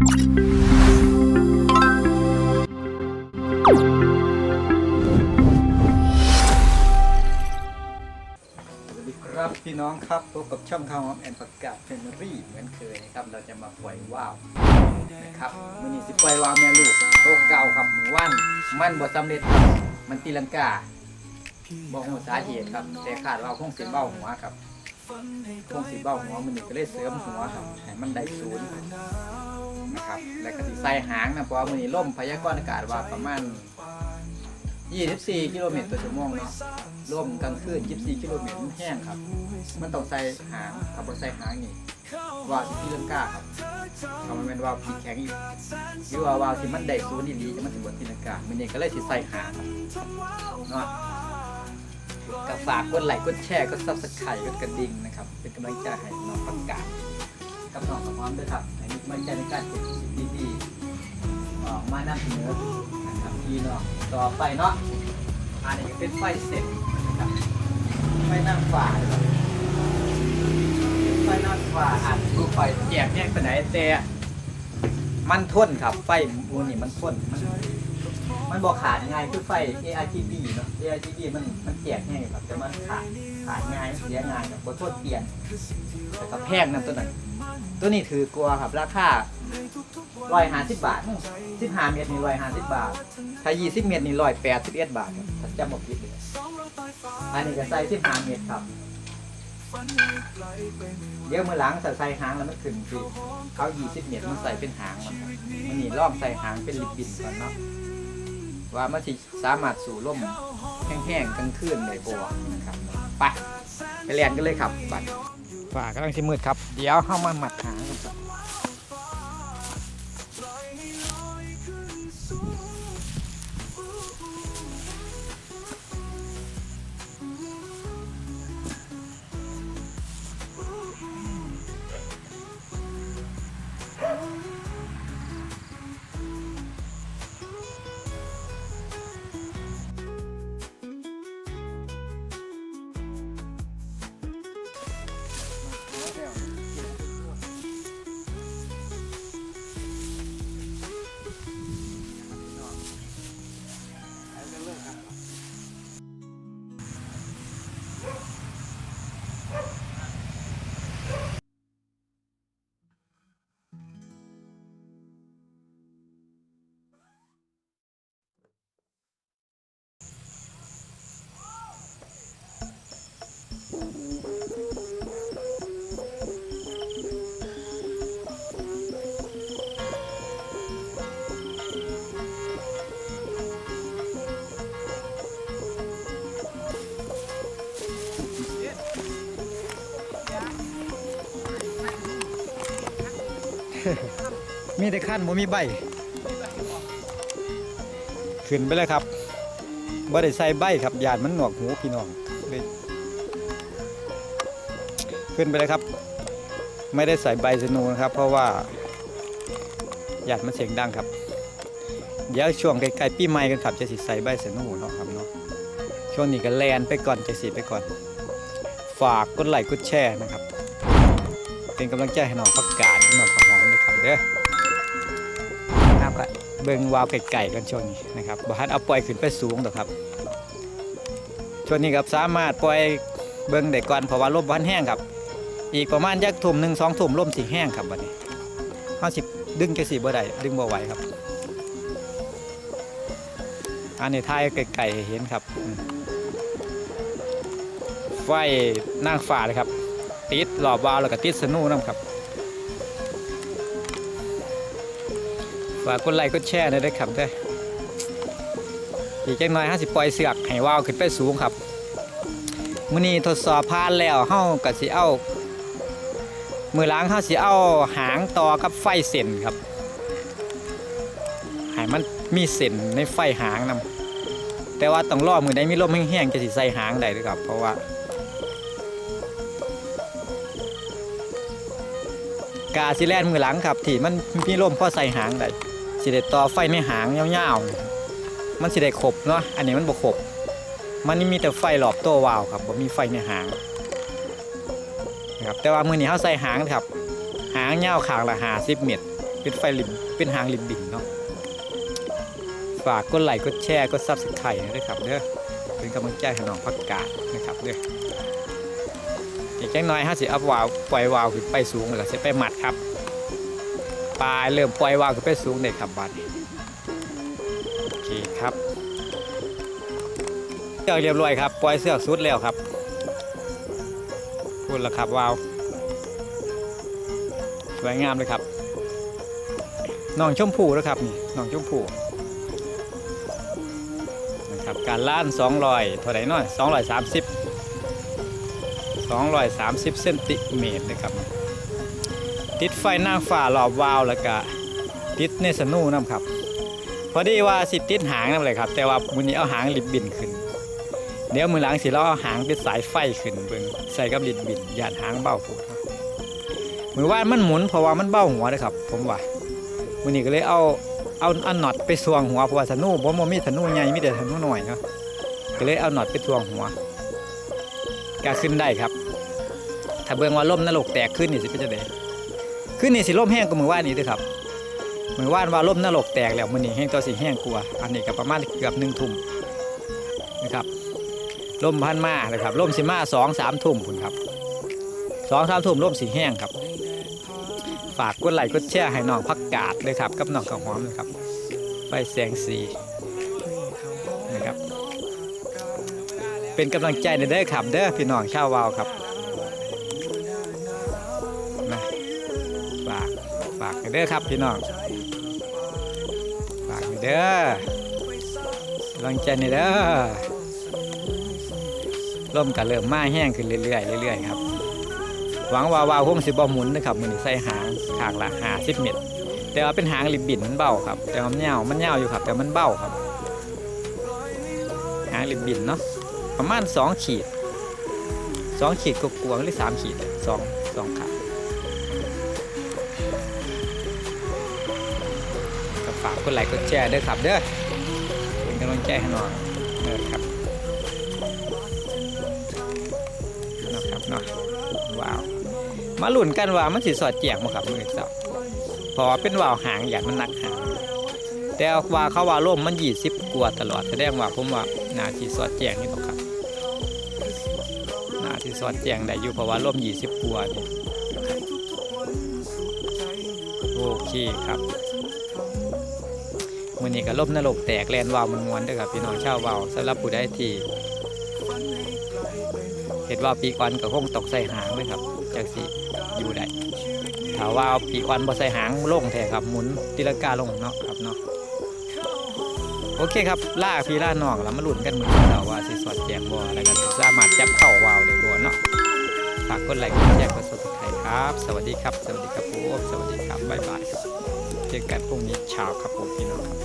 สวัสดีครับพี่น้องครับพบกับช่องข่าวหอมแอนประกาศเฟมอรี่เหมือนเคยนะครับเราจะมาปล่อยว่าวนะครับมื่อนี้สิปล่อยว่าวแม่ลูกโตวเก่าครับหมู่ว่านมันบ่สำเร็จมันตีลังกาบอกหัวสาเหตุครับ แต่คาดว่าคงสิเบ้าหัวครับคงสิเบ้าหัวมันนี่ก็เลยเสริมหัวครับให้มันได้ศูนย์ นะครับ และก็สิใส่หางนะเพราะว่ามื่อนี้ล่มพยากรณ์อากาศว่าประมาณ 24 กิโลเมตรต่อชั่วโมงเนาะร่มกลางคืน 24 กิโลเมตรมันแห้งครับ มันต้องใส่หางขับรถใส่หางนี่ว่าสิที่เรื่องกล้าครับเขามันเป็นว่าผิดแข็งอีกหรือว่าว่าที่มันได้ศูนย์ดีจะมันถึงบนที่เรื่องกล้ามันนี่ก็เลยสิใส่หางเนาะก็ฝากกดไลค์กดแชร์กดซับสไครต์กดกระดิ่งนะครับ เป็นกำลังใจให้น้องประกาศกับน้องกับพร้อมด้วยครับ ให้มีกำลังใจในการเก็บสิ่งดีๆออกมานำเสนอนะครับพี่เนาะต่อไปเนาะอันนี้ก็เป็นไฟเสร็จนะครับไฟนั่งฝ่าไฟนั่งฝ่าอาจดูไฟแยกแยกไปไหนแต่มันทนครับไฟมูนี่มันทนมันมันบอกขาดง่ายคือไฟ ARGB เนาะ ARGB มันมันแจกง่ายครับแต่มันขาดขาดง่ายเสียง่ายครับขอโทษเปลี่ยนแต่ก็แพงนะตัวนั้น ตัวนี้ถือกลัวครับราคาร้อยห้าสิบบาทสิบห้าเมตรนี่ร้อยห้าสิบบาท ถ้ายี่สิบเมตรนี่ร้อยแปดสิบเอ็ดบาทครับถ้าจำบอกผิดเลยอันนี้ก็ใส่สิบห้าเมตรครับเดี๋ยวมือหลังใส่ใส่หางแล้วมันขึ้นคือเขายี่สิบเมตรมันใส่เป็นหางมันมันนี่ล่องใส่หางเป็นลิบบินก่อนเนาะว่ามันสิสามารถสู่ร่มแห้งๆกลางคืนได้บ่นะครับไปไปเรียนกันเลยครับไป ฝ่ากำลังสิมืดครับ เดี๋ยวเข้ามาหมัดหางกัน มีแต่ขั้นบ่มีใบ ขึ้นไปเลยครับบ่ได้ใส่ใบครับยานมันหนวกหูพี่น้องเลย ขึ้นไปเลยครับ ไม่ได้ใส่ใบสนูนะครับ เพราะว่าหยาดมันเสียงดังครับ เดี๋ยวช่วงใกล้ๆปีใหม่กันครับจะสิใส่ใบสนูเนาะครับเนาะช่วงนี้ก็แลนไปก่อนจะสีไปก่อน ฝากกดไลค์กดแชร์นะครับ เป็นกำลังใจให้น้องประกาศน้องประหอมด้วยครับเด้อน้ำก็เบิ่งวาวไก่ๆกันช่วงนี้นะครับบ่ฮัดเอาปล่อยขึ้นไปสูงดอกครับช่วงนี้ครับสามารถปล่อยเบิ่งได้ก่อนเพราะว่าลมบ้านแห้งครับ อีกประมาณยักทุ่มหนึ่งสองทุ่มลมสิแห้งครับบัดนี้เฮาสิบดึงจะสีบ่ได้ดึงบ่ไหวครับ อันนี้ท้ายไก่เห็นครับ ไฟนางฟ้าเลยครับ ติดหลอบวาวแล้วก็ติดสนูน้ำครับฝากกดไลค์กดแชร์หน่อยด้วยครับเด้อีกจังหน่อยห้าสิบปล่อยเสือกให้วาวขึ้นไปสูงครับมื้อนี้ทดสอบผ่านแล้วเฮาก็สิเอา มือล้างเฮาสิเอาหางต่อกับไฟเส้นครับให้มันมีเส้นในไฟหางนํแต่ว่าต้องรอมือใดมีลมแห้งๆจะสิใส่หางได้เด้วยครับ เพราะว่า กาสิแลนมือหลังครับที่มันมีลมพอใส่หางได้สิได้ต่อไฟในหางยาวๆ มันสิได้ครบเนาะอันนี้มันบ่ครบมันนี่มีแต่ไฟหลอบตัววาวครับบ่มีไฟในหาง ครับแต่ว่ามือนี้เฮาใส่หางครับ หางยาวขางละ50เมตร เป็นไฟลิมเป็นหางลิมบินเนาะฝากกดไลค์กดแชร์กดซับสไครต์ด้วยครับเด้อเป็นกำลังใจให้น้องพักกาดนะครับเด้ออีกแค่น้อยห้าสิอัพวาวปล่อยวาวขึ้นไปสูงแล้วจะไปหมัดครับปลายเริ่มปล่อยวาวขึ้นไปสูงเลยครับบัดนี้โอเคครับเสือเรียบร้อยครับปล่อยเสือสุดแล้วครับ พูดแล้วครับวาวสวยงามเลยครับน้องชมพูนะครับนี่น้องชมพูนะครับการล้าน200เท่าไหร่น้อย230 230เซนติเมตรนะครับ ติดไฟหน้าฝ่ารอบวาวแล้วก็ติดในสนูน้ำครับ พอดีว่าสิติดหางนั่นเลยครับ แต่ว่ามือนี้เอาหางลิบบินขึ้น เดี๋ยวมือหลังสิเราเอาหางเป็นสายไฟขึ้นเบิ่งใส่กับลิบบินยานหางเบ้าโพดมือว่านมันหมุนเพราะว่ามันเบ้าหัวนะครับ ผมว่าวันนี้ก็เลยเอาเอาเอาน็อตไปสวงหัวเพราะว่าธนูผมบ่มีธนูใหญ่มีแต่ธนูหน่อยเนาะก็เลยเอาน็อตไปสวงหัวก็ขึ้นได้ครับ ถ้าเบิ่งว่าล่มนรกแตกขึ้นนี่สิเป็นจังไดขึ้นนี่สิล่มแห้งกว่ามือว่านนี้เด้อครับมือว่านว่าล่มนรกแตกแล้วมื้อนี้แห้งตัวสิแห้งกว่าอันนี้ก็ประมาณเกือบ1ทุ่มนะครับ ล่มพันมาเลยครับล่มสิมา2 3ทุ่มพุ่นครับสองสามทุ่มร่มสีแห้งครับ ฝากกดไลค์กดแชร์ให้น้องพักกาดเลยครับกับน้องข้าวหอมนะครับไฟแสงสีนะครับ เป็นกำลังใจในเด้อครับ เด้อพี่น้องชาววาวครับนะฝากฝากเด้อครับพี่น้องฝากเด้อกำลังใจในเด้อ ร่มกันเริ่มมาแห้งขึ้นเรื่อยๆเรื่อยๆครับหวังว่าวาวคงสิบ่หมุนนะครับมันใส่หางขางละหาสิบเมตรแต่ว่าเป็นหางริบบินมันเบาครับ แต่ว่ามันเงามันเงาอยู่ครับ แต่มันเบาครับ หางริบบินเนาะประมาณสองขีดสองขีดกกวงหรือสามขีดสองสองขาก็ฝากกดไลค์กดแชร์ด้วยครับเด้อเป็นกำลังใจให้หน่อยเด้อครับ เนาะว้าว มาลุ้นกันว่ามันสิสอดแจกมาครับมือเสาพอเป็นว่าวหางอย่างมันหนักหางแต่ว่าเขาว่าล่มมันยี่สิบกว่าตลอดแสดงว่าผมว่านาทีสอดแจงนี่ตกครับนาทีสอดแจงได้อยู่เพราะว่าล่มยี่สิบกว่านี่โอเคครับวันนี้ก็ล่มนรกแตกแลนวาวมันมวนๆเด้วยครับพี่น้องชาววาวสำหรับผู้ได้ที่ เห็นว่าปีก่อนก็คงตกใส่หางเลยครับจากสิอยู่ได้ถ้าว่าปีก่อนบ่ใส่หางลงแท้ครับหมุนตีลังกาลงเนาะครับเนาะโอเคครับล่าพี่ล่าน้องแล้วมาลุ้นกันมือเราว่าสิสอดแจงบ่แล้วก็สามารถจับเข้าวาวได้บ่เนาะฝากกดไลค์กดแชร์กด subscribe ครับ สวัสดีครับ สวัสดีครับผมสวัสดีครับบ๊ายบายเจอกันพรุ่งนี้เช้าครับผมพี่น้องครับ